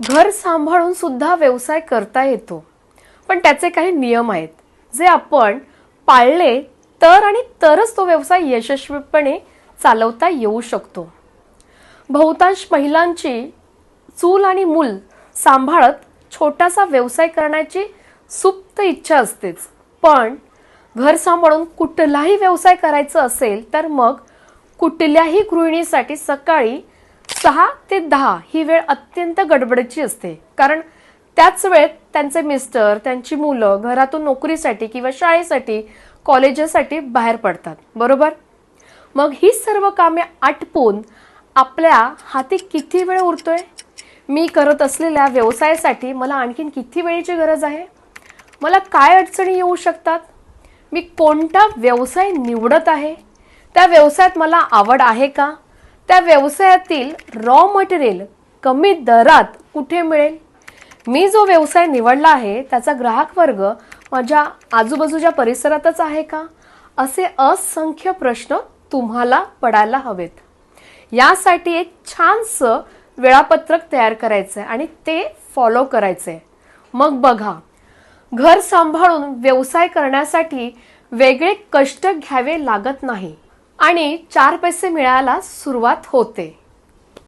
घर सांभाळून सुद्धा व्यवसाय करता येतो. पण त्याचे काही नियम आहेत. जे आपण पाळले तर आणि तरच तो व्यवसाय यशस्वीपणे चालवता येऊ शकतो. बहुतांश महिलांची चूल आणि मूल सांभाळत छोटासा व्यवसाय करण्याची सुप्त इच्छा असतेच. पण घर सांभाळून कुठलाही व्यवसाय करायचा असेल तर मग कुठल्याही गृहिणीसाठी सकाळी सहा ते दहा ही वेळ अत्यंत गडबडीची असते. कारण त्याच वेळेत त्यांचे मिस्टर त्यांची मुलं घरातून नोकरीसाठी किंवा शाळेसाठी कॉलेजेससाठी बाहेर पडतात. बरोबर? मग ही सर्व कामे आटपून आपल्या हाती किती वेळ उरतोय? मी करत असलेल्या व्यवसायासाठी मला आणखीन किती वेळेची गरज आहे? मला काय अडचणी येऊ शकतात? मी कोणता व्यवसाय निवडत आहे? त्या व्यवसायात मला आवड आहे का? त्या व्यवसायातील रॉ मटेरियल कमी दरात कुठे मिळेल? मी जो व्यवसाय निवडला आहे त्याचा ग्राहक वर्ग माझ्या आजूबाजूच्या परिसरातच आहे का? असे असंख्य प्रश्न तुम्हाला पडायला हवेत. यासाठी एक छानसं वेळापत्रक तयार करायचं आहे आणि ते फॉलो करायचं आहे मग बघा घर सांभाळून व्यवसाय करण्यासाठी वेगळे कष्ट घ्यावे लागत नाही. आणि चार पैसे मिळायला सुरुवात होते.